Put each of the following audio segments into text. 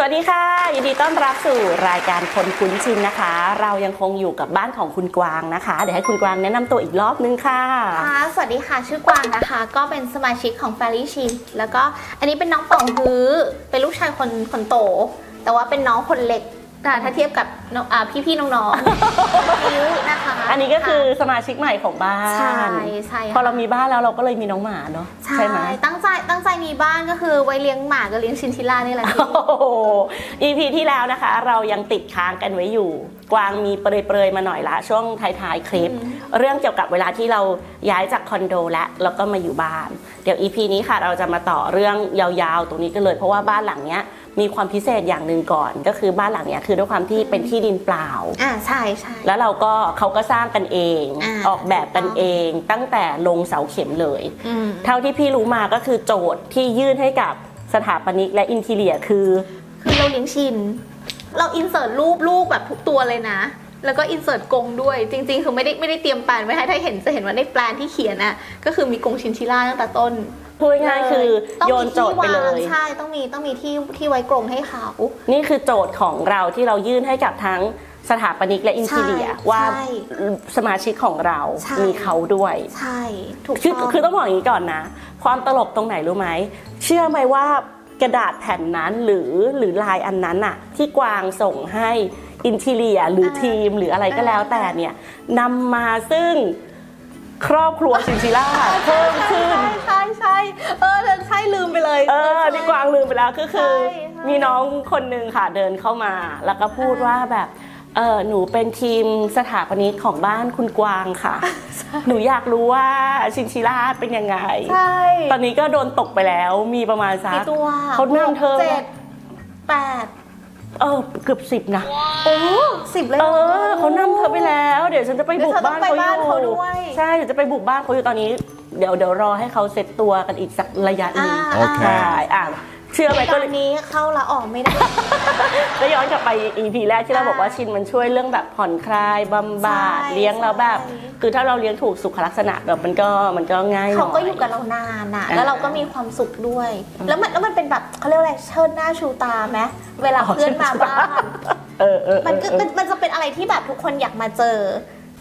วัสดีค่ะ ยินดีต้อนรับสู่รายการคนคุ้นชินนะคะ เรายังคงอยู่กับบ้านของคุณกวางนะคะ เดี๋ยวให้คุณกวางแนะนำตัวอีกรอบนึงค่ะค่ะ สวัสดีค่ะ ชื่อกวางนะคะ ก็เป็นสมาชิกของแฟรี่ชินแล้วก็อันนี้เป็นน้องป่องฮื้อเป็นลูกชายคนคนโต แต่ว่าเป็นน้องคนเล็ก ค่ะถ้าเทียบกับน้องอ่าพี่ๆน้องๆคิ้วนะคะอันนี้ก็คือสมาชิกใหม่ของบ้าน ใช่ใช่ค่ะพอเรามีบ้านแล้วเราก็เลยมีน้องหมาเนาะใช่ไหมตั้งใจตั้งใจมีบ้านก็คือไว้เลี้ยงหมากับเลี้ยงชินชิล่านี่แหละพี่โอ้โห EP ที่แล้วนะคะ เรายังติดค้างกันไว้อยู่ กวางมีเปรยๆมาหน่อยละช่วงท้ายๆคลิปอืมเรื่องเกี่ยวกับเวลาที่เราย้ายจากคอนโดและแล้วก็มาอยู่บ้าน เดี๋ยว EP นี้ค่ะเราจะมาต่อเรื่องยาวๆ ตรงนี้กันเลย เพราะว่าบ้านหลังเนี้ย มีความพิเศษอย่างหนึ่งก่อน ก็คือบ้านหลังเนี้ยคือด้วยความที่เป็นที่ดินเปล่า อ่าใช่ใช่ แล้วเราก็เขาก็สร้างกันเอง อ่า ออกแบบกันเองตั้งแต่ลงเสาเข็มเลย อืมเท่าที่พี่รู้มาก็คือโจทย์ที่ยื่นให้กับสถาปนิกและอินทีเลียคือคือเราเลี้ยงชิน เราอินเสิร์ตรูปลูกแบบทุกตัวเลยนะ แล้วก็อินเสิร์ตกรงด้วย จริง ๆ คือไม่ได้ไม่ได้เตรียมแปลนไว้ให้ถ้าเห็นจะเห็นว่าในแปลนที่เขียนอะ ก็คือมีกรงชินชิล่าตั้งแต่ต้น พูดง่ายๆคือต้องโยมีนโจทย์ไปเลที่วางยใช่ต้องมีต้องมีที่ที่ไว้กรงให้เขา นี่คือโจทย์ของเราที่เรายื่นให้กับทั้งสถาปนิกและอินทีเลียใช่ว่าใช่สมาชิกของเราใช่ มีเขาด้วย ใช่ถูกคือต้อง คือต้องบอกอย่างนี้ก่อนนะ ความตลกตรงไหนรู้ไหม เชื่อไหมว่ากระดาษแผ่นนั้นหรือหรือลายอันนั้นอะที่กวางส่งให้อินทีเลียหรือทีมหรืออะไรก็แล้วแต่เนี่ยนำมาซึ่ง ครอบครัวชินชิล่าเพิ่มขึ้นใช่ใช่ใช่เออใช่ลืมไปเลย เออนี่กวางลืมไปแล้วก็คือใช่ใช่มีน้องคนหนึ่งค่ะเดินเข้ามา แล้วก็พูดว่าแบบเออหนูเป็นทีมสถาปนิกของบ้านคุณกวางค่ะ หนูอยากรู้ว่าชินชิล่าเป็นยังไง ใช่ ตอนนี้ก็โดนตกไปแล้วมีประมาณสักี่กตัวเขานั่งเธอเจ็ดแปด เออเกือบสิบนะ โอ้สิบเลยเอหรอเขานั่งเธอไปแล้ว เดี๋ยวฉันจะไปบุกเดี๋ยวเธอต้บ้าอนงไปเขาอบ้านเขาด้ยู่วยใช่เดี๋ยวจะไปบุกบ้านเขาอยู่ตอนนี้ เดี๋ยวเดี๋ยวรอให้เขาเซ็ตตัวกันอีกสักระยะหนึงอ่าโอเคใช่อะ เชื่อไหมตก็อนนี้เข้าละออกไม่ได้ ก็ย้อนกลับไป EP แรกที่เราอ่าบอกว่าชินมันช่วยเรื่องแบบผ่อนคลายบำบัดใช่เลี้ยงเราแบบ ใช่ คือถ้าเราเลี้ยงถูกสุขลักษณะแบบมันก็มันก็ง่ายหน่เขาอยก็อยู่กับเรานานน่ะ อ่าแล้วเราก็มีความสุขด้วย แล้วมันแล้วมันเป็นแบบเขาเรียกว่าอะไรเชิดหน้าชูตาไหมเวลาเพื่อนมาบ้านเออเออเออมันก็เออมันมันจะเป็นอะไรที่แบบทุกคนอยากมาเจอ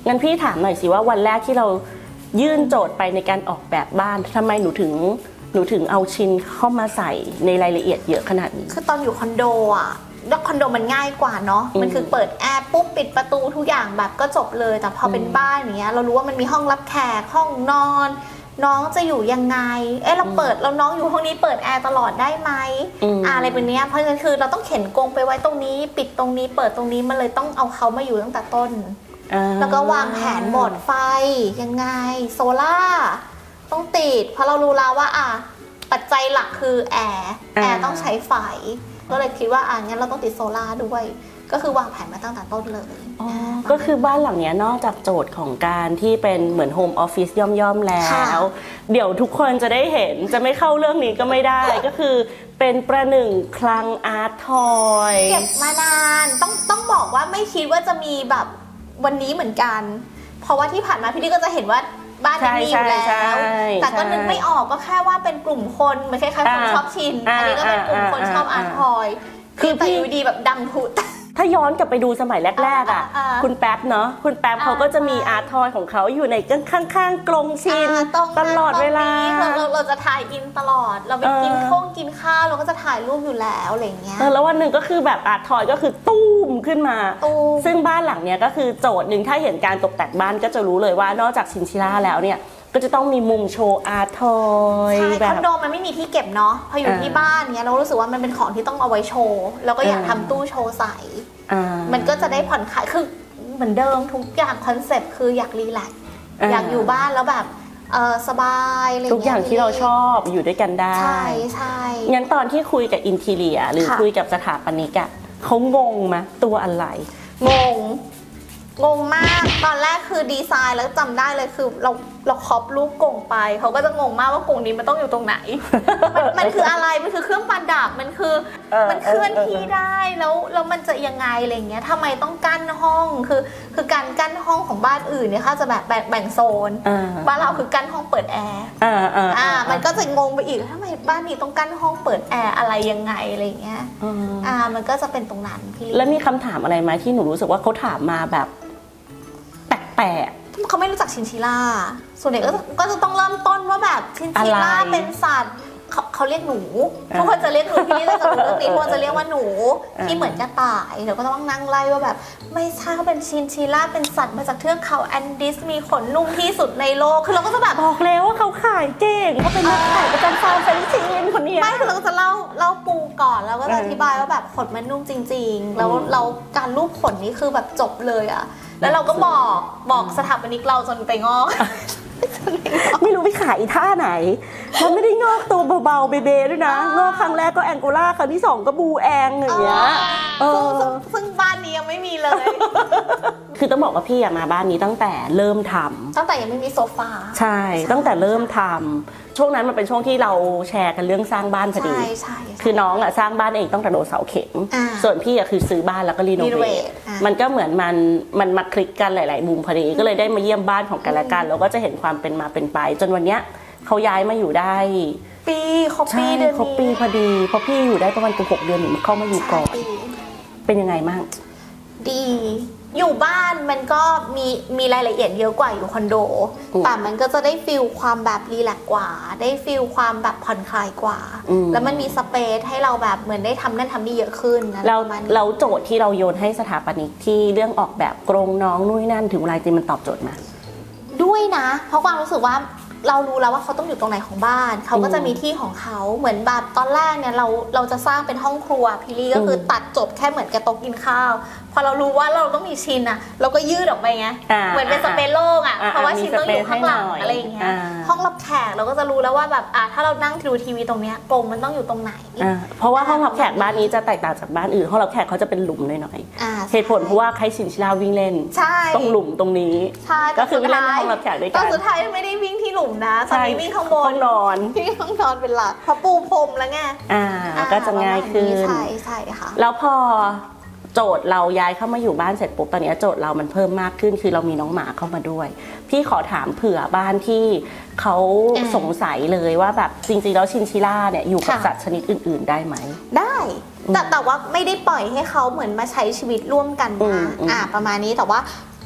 งั้นพี่ถามหน่อยสิว่าวันแรกที่เรายื่นโจทย์ไปในการออกแบบบ้านทำไมหนูถึง หนูถึงเอาชินเข้ามาใส่ในรายละเอียดเยอะขนาดนี้ คือตอนอยู่คอนโดอะแล้วคอนโดมันง่ายกว่าเนาะอืมมันคือเปิดแอร์ปุ๊บปิดประตูทุกอย่างแบบก็จบเลย แต่พอเป็นอืมบ้านอย่างเงี้ยเรารู้ว่ามันมีห้องรับแขกห้องนอน น้องจะอยู่ยังไง เอ๊ะเราเปิดเราน้องอยู่ห้องนี้เปิดแอร์ตลอดได้ไหมอืมอ่าอะไรแบบเนี้ยเพราะฉะนั้นคือเราต้องเข็นกรงไปไว้ตรงนี้ ปิดตรงนี้ เปิดตรงนี้มันเลยต้องเอาเขามาอยู่ตั้งแต่ต้นอ่าแล้วก็วางแผนหมดไฟยังไง โซล่า ต้องติด เพราะเรารู้แล้วว่าอะปัจจัยหลักคือแอร์แอร์ต้องใช้ไฟ ก็เลยคิดว่าอะงั้นเราต้องติดโซล่าด้วย ก็คือวางแผนมาตั้งแต่ต้นเลยอ๋อก็คือบ้านหลังเนี้ยนอกจากโจทย์ของการที่เป็นเหมือนโฮมออฟฟิศย่อมๆแล้ค่ะวเดี๋ยวทุกคนจะได้เห็นจะไม่เข้าเรื่องนี้ก็ไม่ได้ก็คือเป็นประหนึ่งคลังอาร์ตทอยเก็บมานานต้องต้องบอกว่าไม่คิดว่าจะมีแบบวันนี้เหมือนกัน เพราะว่าที่ผ่านมาพี่ดิก็จะเห็นว่า บ้านนี้มีอยู่แล้ใช่วใช่แต่ก็นึกใช่ไม่ออกก็แค่ว่าเป็นกลุ่มคนไม่ใช่แค่คนอ่าชอบชินอ่าอันนี้ก็เป็นกลุ่มคนอ่าชอบอาร์ตทอย คือคือแต่พี่อยู่ดีแบบดังพุดถ้าย้อนกลับไปดูสมัยแรกๆอะอ่าอ่าคุณแป๊บเนาะคุณแป๊บเขาก็จะมีใช่อาร์ตทอยของเขาอยู่ในข้างๆกรงชินอ่าตรงตนั้นลอดเวลาตรงนี้ เราเราเราจะถ่ายอินตลอด เราไปกินเออข้องกินข้าวเราก็จะถ่ายรูปอยู่แล้วอะไรเงี้ยเออแล้ววันหนึ่งก็คือแบบอาร์ตทอยก็คือตุ้มขึ้นมาตูมซึ่งบ้านหลังเนี้ยก็คือโจทย์หนึ่งถ้าเห็นการตกแต่งบ้านก็จะรู้เลยว่านอกจากชินชิล่าแล้วเนี่ยก็จะต้องมีมุมโชว์อาร์ตทอยใช่แบคอบนโดมันไม่มีที่เก็บเนาะพออยู่อ่าที่บ้านเนี้ยเรารู้สึกว่ามันเป็นของที่ต้องเอาไว้โชว์แล้วก็อยากอ่าทำตู้โชว์ใส่อ่ามันก็จะได้ผ่อนคลายคือเหมือนเดิมทุกอย่างคอนเซ็ปต์คืออยากรีแลกซ์อ่าอยากอยู่บ้านแล้วแบบ เออสบายอะไรทุกอย่างที่เราชอบอยู่ด้วยกันได้ใช่ใช่งั้นตอนที่คุยกับอินทีเลีย หรือค่ะคุยกับสถาปนิกอะเขางงไหมตัวอะไร งง งงมาก ตอนแรกคือดีไซน์แล้วจำได้เลยคือเราเราครอปรูปกรงไป เขาก็จะงงมากว่ากรงนี้มันต้องอยู่ตรงไหน มันมันคืออะไร มันคือเครื่องประดับ มันคือ เออมันเคลื่อนเออเออที่ได้ แล้วแล้วมันจะยังไงอะไรเงี้ยทำไมต้องกั้นห้อง คือ คือการกั้นห้องของบ้านอื่นเนี่ยเขาจะแบบแบ่งแบ่งโซน อ่า บ้านเราคือกั้นห้องเปิดแอร์ อ่าอ่าอ่า มันก็จะงงไปอีกทำไมบ้านนี้ต้องกั้นห้องเปิดแอร์อะไรยังไงอะไรเงี้ย อ่า อ่า มันก็จะเป็นตรงนั้นพี่ลิแล้วมีคำถามอะไรไหมที่หนูรู้สึกว่าเขาถามมาแบบแปลก เขาไม่รู้จักชินชิล่า ส่วนใหญ่ก็จะก็จะต้องเริ่มต้นว่าแบบชินชิล่าอะไรเป็นสัตว์เขาเขาเรียกหนูอ่าทุกคนจะเรียกหนูพี่นี่จะรู้เรื่องนี้ทุกคนจะเรียกว่าหนูอ่าที่เหมือนกระต่ายเดี๋ยวก็ต้องนั่งไล่ว่าแบบ ไม่ใช่เขาเป็นชินชิล่าเป็นสัตว์มาจากเทือกเขาแอนดิสมีขนนุ่มที่สุดในโลกคือเราก็จะแบบๆบอกแล้วว่าเขาขายเก่งเขาเป็นนักขายประจำฟาร์มแฟรนไชส์คนเนี้ย ไม่คือเราก็จะเล่าเล่าปูก่อนแล้วก็จะเอออธิบายว่าแบบขนมันนุ่มจริง ๆ แล้วอืมเราการรูปขนนี่คือแบบจบเลยอะ แล้วเราก็บอกบอกสถาปนิกเราจนไปงอก ไม่รู้ไปขายอีท่าไหน มันไม่ได้งอกตัวเบาๆเบเบด้วยนะ งอกครั้งแรกก็แองโกลาครั้งที่สองก็บูแองอย่างเงี้ยเออซึ่งซึ่งซึ่งบ้านนี้ยังไม่มีเลย คือต้องบอกว่าพี่อะมาบ้านนี้ตั้งแต่เริ่มทำตั้งแต่ยังไม่มีโซฟา ใช่ ตั้งแต่เริ่มทำ ช่วงนั้นมันเป็นช่วงที่เราแชร์กันเรื่องสร้างบ้านพอดี ใช่ใช่คือน้องอะสร้างบ้านเองตั้งแต่โดนเสาเข็ม อ่า ส่วนพี่อะคือซื้อบ้านแล้วก็รีโนเวท renovate อะ มันก็เหมือนมันมันมาคลิกกันหลาย ๆ มุมพอดี ก็เลยได้มาเยี่ยมบ้านของกันและกัน แล้วก็จะเห็นความเป็นมาเป็นไป จนวันเนี้ยเขาย้ายมาอยู่ได้ปีครบปีใช่เดือนนี้ครบปีพอดี เพราะพี่อยู่ได้ประมาณเกือบหกเดือนหนูเข้ามาอยู่ก่อนใช่ปีเป็นยังไงบ้าง ดี อยู่บ้านมันก็มีมีรายละเอียดเยอะกว่าอยู่คอนโด อืมแต่มันก็จะได้ฟิลความแบบรีแลกซ์กว่า ได้ฟิลความแบบผ่อนคลายกว่า อืม แล้วมันมีสเปซให้เราแบบเหมือนได้ทำนั่นทำนี่เยอะขึ้นนะเราประมาณนี้เราโจทย์ที่เราโยนให้สถาปนิกที่เรื่องออกแบบกรงน้องนู่นนนั่นถึงเวลาจริงมันตอบโจทย์มา ด้วยนะ เพราะความรู้สึกว่าเรารู้แล้วว่าเขาต้องอยู่ตรงไหนของบ้าน เขาก็จะอืมมีที่ของเขาเหมือนแบบตอนแรกเนี่ยเราเราจะสร้างเป็นห้องครัวพี่ลี่ก็คืออมตัดจบแค่เหมือนกับโต๊ะกินข้าว พอเรารู้ว่าเราต้องมีชินอะเราก็ยืดออกไปไงอ่าเหมือนเป็นสเปซโล่งอะอ่าเพราะว่ามีชินต้องอยู่ข้างหลังสเปซให้หน่อยอะไรอย่างเงี้ยอ่าห้องรับแขกเราก็จะรู้แล้วว่าแบบอะถ้าเรานั่งดูทีวีตรงเนี้ยกรงมันต้องอยู่ตรงไหนอ่าเพราะว่าห้องรับแขกบ้านนี้จะแตกต่างจากบ้านอื่นห้องรับแขกเขาจะเป็นหลุมหน่อยอ่าๆเหตุผลเพราะว่าใครชินชิลาวิ่งเล่นใช่ตรงหลุมตรงนี้ใช่ก็คือวิ่งเล่นในสุดท้ายห้องรับแขกด้วยตกัอนนสุดท้ายไม่ได้วิ่งที่หลุมนะตอนนี้วิ่งข้างบห้นองนอนวิ่งข้างนอนเป็นหลักเพราะปูพรมแล้วไงอ่าอ่ก็จะง่ายขึ้นใช่ใช่ค่ะแล้วพอ โจทย์เราย้ายเข้ามาอยู่บ้านเสร็จปุ๊บตอนนี้โจทย์เรามันเพิ่มมากขึ้น คือเรามีน้องหมาเข้ามาด้วย พี่ขอถามเผื่อบ้านที่เขาอ่าสงสัยเลยว่าแบบจริงๆแล้วชินชิล่าเนี่ยอยู่กับค่ะสัตว์ชนิดอื่น ๆ ได้ไหมได้แต่แต่ว่าไม่ได้ปล่อยให้เขาเหมือนมาใช้ชีวิตร่วมกันอืนะมอืมอ่าประมาณนี้แต่ว่า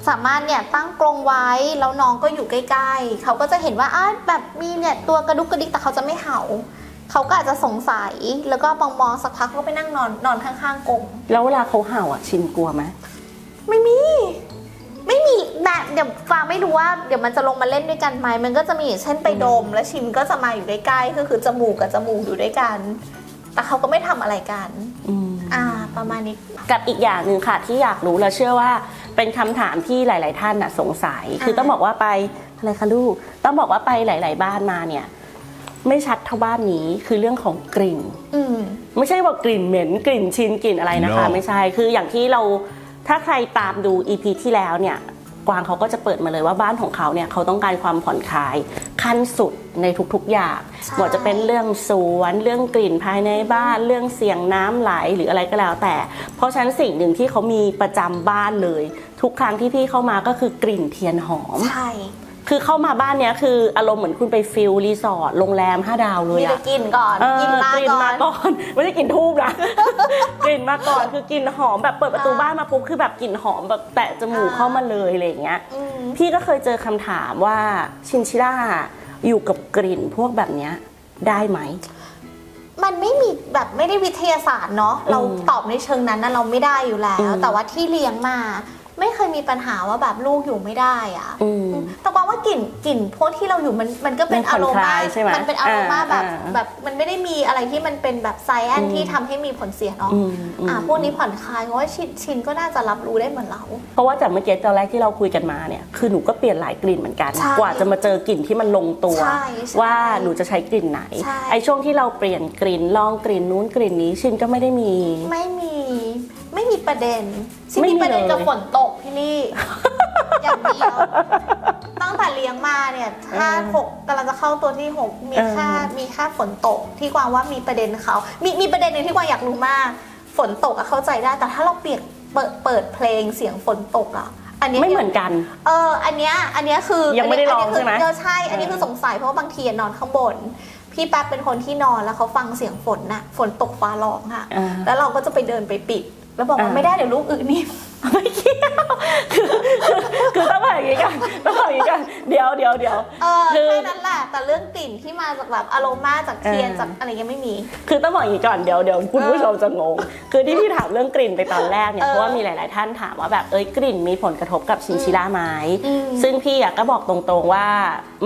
สามารถเนี่ยตั้งกรงไว้แล้วน้องก็อยู่ใกล้ ๆ เขาก็จะเห็นว่าอะแบบมีเนี่ยตัวกระดุกกระดิกแต่เขาจะไม่เห่า เขาก็อาจจะสงสัยแล้วก็มองมองๆสักพักก็ไปนั่งนอนนอนข้างๆกรงแล้วเวลาเขาเห่าอะชินกลัวไหมไม่มี ไม่มีแบบเดี๋ยวฟ้าไม่รู้ว่าเดี๋ยวมันจะลงมาเล่นด้วยกันไหมมันก็จะมีอย่างเช่นไปดม แล้วชินก็จะมาอยู่ใกล้ๆก็คือจมูกกับจมูกอยู่ด้วยกัน แต่เขาก็ไม่ทำอะไรกันอืม อ่า ประมาณนี้ กับอีกอย่างหนึ่งค่ะที่อยากรู้และเชื่อว่าเป็นคำถามที่หลาย ๆ ท่านน่ะสงสัย คือต้องบอกว่าไปอะไรคะลูกต้องบอกว่าไปหลาย ๆ บ้านมาเนี่ย ไม่ชัดเท่าบ้านนี้คือเรื่องของกลิ่น อืม ไม่ใช่ว่ากลิ่นเหม็นกลิ่นชินกลิ่นอะไรนะคะ No ไม่ใช่คืออย่างที่เราถ้าใครตามดู EP ที่แล้วเนี่ยกวางเขาก็จะเปิดมาเลยว่าบ้านของเขาเนี่ยเขาต้องการความผ่อนคลายขั้นสุดในทุกๆอย่างใช่หมดจะเป็นเรื่องสวนเรื่องกลิ่นภายในบ้านเรื่องเสียงน้ำไหลหรืออะไรก็แล้วแต่ เพราะฉะนั้นสิ่งหนึ่งที่เขามีประจำบ้านเลย ทุกครั้งที่พี่เข้ามาก็คือกลิ่นเทียนหอม ใช่ คือเข้ามาบ้านเนี้ยคืออารมณ์เหมือนคุณไปฟิลรีสอร์ทโรงแรมห้าดาวเลยมีอะไปกินก่อนเออกินมากลิ่นก่อมาน ก่อน ไม่ใช่กลิ่นทูบนะ กลิ่นมาก่อนคือกลิ่นหอมแบบเปิดประตูอ่าบ้านมาปุ๊บคือแบบกลิ่นหอมแบบแตะจมูกอ่าเข้ามาเลยอะไรอย่างเงี้ยอืม พี่ก็เคยเจอคำถามว่าชินชิล่าอยู่กับกลิ่นพวกแบบเนี้ยได้ไหม มันไม่มีแบบไม่ได้วิทยาศาสตร์เนาะเราอืมตอบในเชิงนั้นนะเราไม่ได้อยู่แล้ว อืม แต่ว่าที่เลี้ยงมา ไม่เคยมีปัญหาว่าแบบลูกอยู่ไม่ได้อะอืม แต่ว่า ว่ากลิ่นกลิ่นพวกที่เราอยู่มันมันก็เป็นมันผ่อาอนโรคมาลายใช่ไหมมันเป็นอารมาอ่าแบบอ่าแบบมันไม่ได้มีอะไรที่มันเป็นแบบไซแอนอืมที่ทำให้มีผลเสียเนาะอืมอืม อ่าพวกนี้ผ่อนคลายเพราะว่าชินชินก็น่าจะรับรู้ได้เหมือนเรา เพราะว่าจากเมื่อกี้ตอนแรกที่เราคุยกันมาเนี่ยคือหนูก็เปลี่ยนหลายกลิ่นเหมือนกัน ใช่กว่าจะมาเจอกลิ่นที่มันลงตัว ใช่ใช่ว่าหนูจะใช้กลิ่นไหน ใช่ ไอ้ช่วงที่เราเปลี่ยนกลิ่นลองกลิ่นนู้นกลิ่นนี้ชินก็ไม่ได้มี ไม่มีไม่มีประเด็นที่ไม่มีมีประเด็นเลย กับฝนตกพี่ลี่ อย่างเดียว ตั้งแต่เลี้ยงมาเนี่ยห้าหกกำลังจะเข้าตัวที่หกมีแค่มีแค่ฝนตกที่กวางว่ามีประเด็นเขามีมีประเด็นหนึ่งที่กวางอยากรู้มาก ฝนตกอะเข้าใจได้ แต่ถ้าเราเปียกเปิดเปิดเพลงเสียงฝนตกอะอันนี้ยไม่เหมือนกัน เออ อันเนี้ย อันเนี้ยคือยังไม่ได้ลองนนี้คืใช่ไหมเออใช่ อันนี้คือสงสัยเพราะว่าบางทีอะนอนข้างบน พี่แป๊บเป็นคนที่นอนแล้วเขาฟังเสียงฝนน่ะ ฝนตกฟ้าร้องค่ะอ่าแล้วเราก็จะไปเดินไปปิด แล้วบอกว่าอ่าไม่ได้เดี๋ยวลูกอื่นนี่ ไม่เกี่ยว คือคือคือต้องบอกอย่างนี้กันต้องบอกอย่างนี้กันเดี๋ยวเดี๋ยวเดี๋ยว เออคือ แค่นั้นแหละแต่เรื่องกลิ่นที่มาจากแบบอารมาจากเทียนเออจากอะไรเงี้ยไม่มี คือต้องบอกอย่างนี้ก่อนเดี๋ยวเดี๋ยวคุณผู้ชมจะงง คือที่พี่ถามเรื่องกลิ่นไปตอนแรกเนี่ยเออเพราะว่ามีหลาย ๆ ท่านถามว่าแบบเอ้ยกลิ่นมีผลกระทบกับชินชิล่าไหมอืม ซึ่งพี่อะก็บอกตรงๆว่า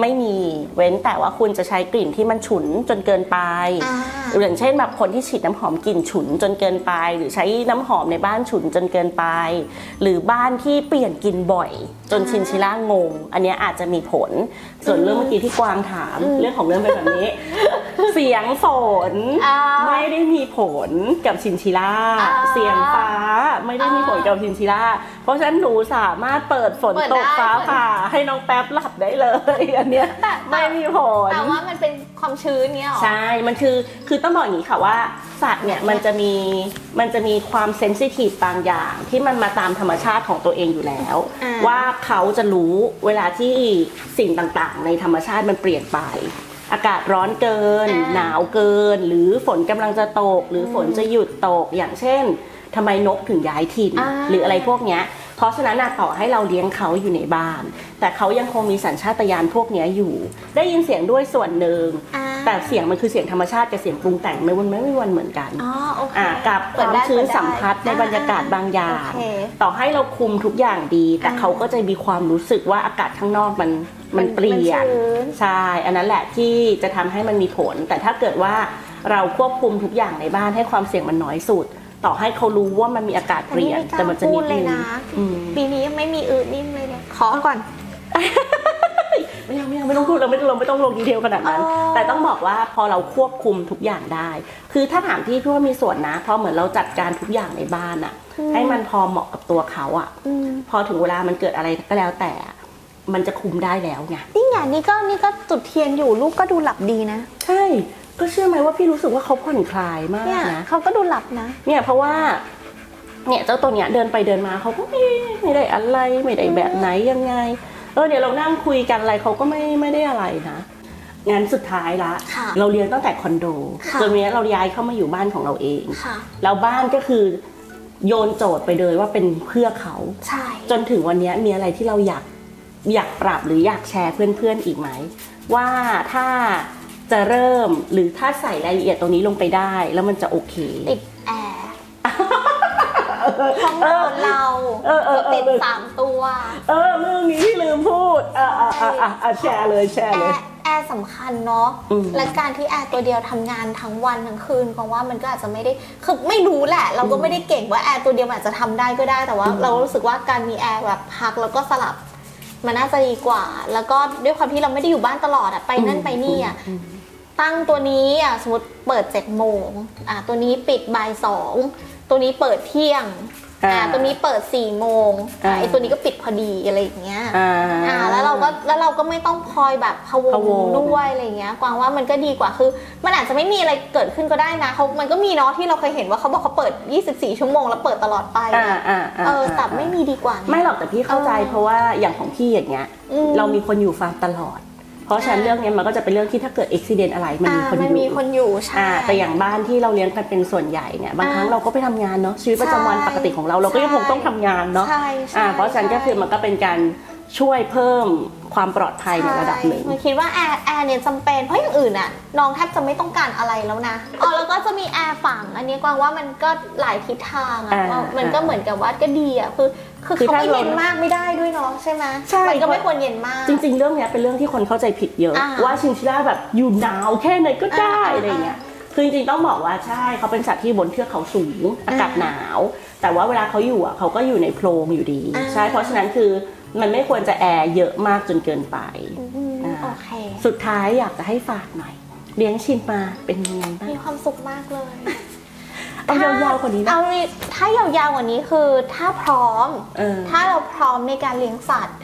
ไม่มีเว้นแต่ว่าคุณจะใช้กลิ่นที่มันฉุนจนเกินไป อ่า อย่างเช่นแบบคนที่ฉีดน้ำหอมกลิ่นฉุนจนเกินไป หรือใช้น้ำหอมในบ้านฉุนจนเกินไปหรือบ้านที่เปลี่ยนกลิ่นบ่อย จนอ่าชินชิล่างง อันเนี้ยอาจจะมีผล ส่วนเรื่องเมื่อกี้ที่กวางถามอืมเรื่องของเรื่องเป็นแบบนี้ เสียงฝนอ่าไม่ได้มีผลกับชินชิล่าอ่าเสียงฟ้าไม่ได้มีผลกับชินชิล่าเพราะฉะนั้นหนูสามารถเปิดฝนเปิดตได้ กฟ้าเปิดผ่าให้น้องแป๊บหลับได้เลยอันเนี้ยแต่แต่ไม่มีผล แต่ว่ามันเป็นความชื้นเนี้ยหรอ ใช่ มันคือ คือต้องบอกอย่างนี้ค่ะว่า สัตว์เนี่ยมันจะมี มันจะมีความเซนซิทีฟบางอย่าง ที่มันมาตามธรรมชาติของตัวเองอยู่แล้ว อ่า ว่าเขาจะรู้เวลาที่สิ่งต่างๆ ในธรรมชาติมันเปลี่ยนไป อากาศร้อนเกินอ่าหนาวเกิน หรือฝนกำลังจะตก หรือฝนจะหยุดตกอย่างเช่นทำไมนกถึงย้ายถิ่นอ่าหรืออะไรพวกเนี้ยเพราะฉะนั้นน่ะต่อให้เราเลี้ยงเขาอยู่ในบ้าน แต่เขายังคงมีสัญชาตญาณพวกเนี้ยอยู่ ได้ยินเสียงด้วยส่วนหนึ่งอ่าแต่เสียงมันคือเสียงธรรมชาติกับเสียงปรุงแต่งไม่วันไม่วันเหมือนกันอ๋อโอเคอ่ากับคเปิดวามได้ชื้นเปิดได้สัมผัสในบรรยากาศบางอย่างโอเคต่อให้เราคุมทุกอย่างดี แต่อ่าเขาก็จะมีความรู้สึกว่าอากาศข้างนอกมัน มันมันเปลี่ยนมันชื้นใช่อันนั้นแหละที่จะทำให้มันมีผล แต่ถ้าเกิดว่าเราควบคุมทุกอย่างในบ้านให้ความเสี่ยงมันน้อยสุด ต่อให้เขารู้ว่ามันมีอากาศเปลี่ยนแต่มันจะนิพูดดเลยนึงนะอืมปีนี้ยังไม่มีอืดนิ่มเลยเนี่ยขอก่อนไม่เอาไม่เอาไม่ต้องพูดเราไม่ต้องลงไม่ต้องลงดีเทลขนาดนั้นอ๋อแต่ต้องบอกว่าพอเราควบคุมทุกอย่างได้ คือถ้าถามพี่พี่ว่ามีส่วนนะเพราะเหมือนเราจัดการทุกอย่างในบ้านอะให้มันพอเหมาะกับตัวเขาอะอืมพอถึงเวลามันเกิดอะไรก็แล้วแต่ มันจะคุมได้แล้วไงนี่ไงนี่ก็นี่ก็จุดเทียนอยู่ลูกก็ดูหลับดีนะ ใช่ ก็เชื่อไหมว่าพี่รู้สึกว่าเขาผ่อนคลายมากเนี่ยนะเขาก็ดูหลับนะเนี่ยเพราะว่า เนี่ยเจ้าตัวเนี้ยเดินไปเดินมาเขาก็ไม่ไม่ได้อะไรไม่ได้แบบไหนยังไง เออเดี๋ยวเรานั่งคุยกันอะไรเขาก็ไม่ไม่ได้อะไรนะงั้นสุดท้ายละ ค่ะเราเลี้ยงตั้งแต่คอนโดค่ะจนวันนี้เราย้ายเข้ามาอยู่บ้านของเราเอง ค่ะ แล้วบ้านก็คือโยนโจทย์ไปเลยว่าเป็นเพื่อเขา ใช่ จนถึงวันนี้มีอะไรที่เราอยาก อยากปรับหรืออยากแชร์เพื่อนๆอีกไหม ว่าถ้าจะเริ่มหรือถ้าใส่รายละเอียดตรงนี้ลงไปได้ แล้วมันจะโอเค ติดแอร์ห้องนอนเราเออเออเออติดสามตัว เออเรื่องนี้ที่ลืมพูดอะอะอะอะอะแชร์เลยแชร์แอเลยร์แอร์สำคัญเนาะอืมและการที่แอร์ตัวเดียวทำงานทั้งวันทั้งคืนก็ว่ามันก็อาจจะไม่ได้ คือไม่รู้แหละ เราก็ไม่ได้เก่งว่าแอร์ตัวเดียวมันอาจจะทำได้ก็ได้ แต่ว่าอืมเรารู้สึกว่าการมีแอร์แบบพักแล้วก็สลับ มันน่าจะดีกว่า แล้วก็ด้วยความที่เราไม่ได้อยู่บ้านตลอดอะไปนั่นไปนี่อะอืมตั้งตัวนี้อะสมมติเปิด7จ็ดโมงอะตัวนี้ปิดบ่ายสองตัวนี้เปิดเที่ยง อ่าอะตัวนี้เปิด4ี่โมงอะอ่าไอตัวนี้ก็ปิดพอดีอะไรอย่างเงี้ยอ่าอ่าแล้วเราก็แล้วเราก็ไม่ต้องคอยแบบพะวพะวงง ด้วยอะไรอย่างเงี้ยกวางว่ามันก็ดีกว่าคือ มันอาจจะไม่มีอะไรเกิดขึ้นก็ได้นะเขามันก็มีเนาะที่เราเคยเห็นว่าเขาบอกเขาเปิด 24 ชั่วโมงแล้วเปิดตลอดไปอ่าอ่าอ่าเออแต่ไม่มีดีกว่านะ ไม่หรอกแต่พี่เข้าใจเออเพราะว่าอย่างของพี่อย่างเงี้ย อืม เรามีคนอยู่ฟาร์มตลอด เพราะฉะนั้นอ่าเรื่องเนี้ยมันก็จะเป็นเรื่องที่ถ้าเกิดอุบิเหตุอะไรมันมีอ่าคนมันอยู่มีคนอยู่ใช่อ่าแต่อย่างบ้านที่เราเลี้ยงกันเป็นส่วนใหญ่เนี่ยบางอ่าครั้งเราก็ไปทำงานเนาะชีวิตประจำวันใช่ปกติของเราเราก็ยังคงต้องทำงานเนาะใช่ใช่อ่าเพราะฉะนั้นก็คือมันก็เป็นการช่วยเพิ่ม ความปลอดภัยในระดับหนึ่งใช่มันคิดว่าแอร์แอร์เนี่ยจำเป็นเพราะอย่างอื่นอะน้องแทบจะไม่ต้องการอะไรแล้วนะอ๋อแล้วก็จะมีแอร์ฝังอันนี้กวางว่ามันก็หลายทิศทางอะอ่าว่ามันก็เหมือนกับว่าก็ดีอะคือคือคือเขาถ้าไม่เราเย็นมากไม่ได้ด้วยเนาะใช่ไหมใช่ มันก็ไม่ควรเย็นมาก จริง ๆ เรื่องเนี้ยเป็นเรื่องที่คนเข้าใจผิดเยอะ อ่าว่าชินชิล่าแบบอยู่หนาวแค่ไหนก็ได้อ่าอะไรเงี้ยคือจริงๆต้องบอกว่าใช่เขาเป็นสัตว์ที่บนเทือกเขาสูงอากาศหนาว แต่ว่าเวลาเขาอยู่อะเขาก็อยู่ในโพรงอยู่ดี อ่า ใช่ เพราะฉะนั้นคือมันไม่ควรจะแอร์เยอะมากจนเกินไป อืมอ่า โอเค สุดท้ายอยากจะให้ฝากหน่อย เลี้ยงชินมาเป็นยังไงบ้างมีความสุขมากเลย เอายาวๆกว่านี้นะเอาถ้ายาวๆกว่านี้คือถ้าพร้อม เออถ้าเราพร้อมในการเลี้ยงสัตว์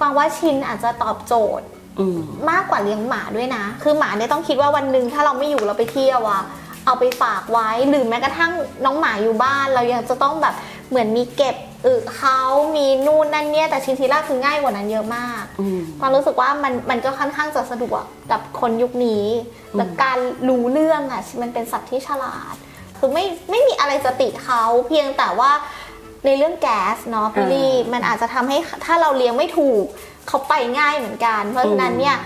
กวางว่าชินอาจจะตอบโจทย์ อืม มากกว่าเลี้ยงหมาด้วยนะ คือหมาเนี่ยต้องคิดว่าวันหนึ่งถ้าเราไม่อยู่เราไปเที่ยวอะ เอาไปฝากไว้ หรือแม้กระทั่งน้องหมาอยู่บ้าน เรายังจะต้องแบบเหมือนมีเก็บอึเขามีนู่นนั่นเนี่ยแต่ชินชิล่าคือง่ายกว่านั้นเยอะมากอืมความรู้สึกว่ามันมันก็ค่อนข้างจะสะดวกกับคนยุคนี้อืมและการรู้เรื่องอะมันเป็นสัตว์ที่ฉลาด คือไม่ไม่มีอะไรจะติเขาเพียงแต่ว่าในเรื่องแก๊สเนาะพี่ลี่มันอาจจะทำให้ถ้าเราเลี้ยงไม่ถูกเขาไปง่ายเหมือนกัน เพราะฉะนั้นเนี่ย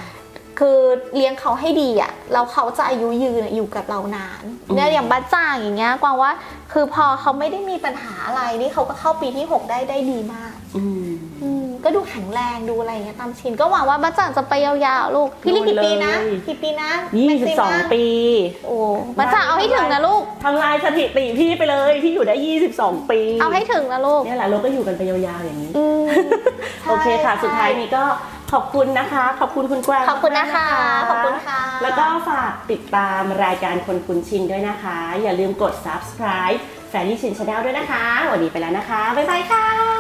คือเลี้ยงเขาให้ดีอะแล้วเขาจะอายุยืนอะอยู่กับเรานานเนี่ยอย่างบ้าจ่างอย่างเงี้ยกวางว่า คือพอเขาไม่ได้มีปัญหาอะไรนี่เขาก็เข้าปีที่ 6 ได้ได้ดีมากอืมอืมก็ดูแข็งแรงดูอะไรอย่างเงี้ยตามชินก็หวังว่าบ้าจ่างจะไปยาวๆลูก พี่ลี่กี่ปีนะเลยกี่ปีนะยี่สิบสอง Maxima ปี โอ้บ้าจ่างเอาให้ถึงนะลูกทำลายสถิติพี่ไปเลยพี่อยู่ได้22ปี เอาให้ถึงนะลูกเนี่ยแหละเราก็อยู่กันไปยาวๆอย่างนี้อืมโอเคค่ะใช่สุดท้ายนี้ก็ ขอบคุณนะคะ ขอบคุณคุณกวางขอบคุณนะคะมากขอบคุณค่ะ แล้วก็ฝากติดตามรายการคนคุณชินด้วยนะคะ อย่าลืมกด subscribe แฟนนี่ชินชาแนลด้วยนะคะ วันนี้ไปแล้วนะคะ บ๊ายบายค่ะ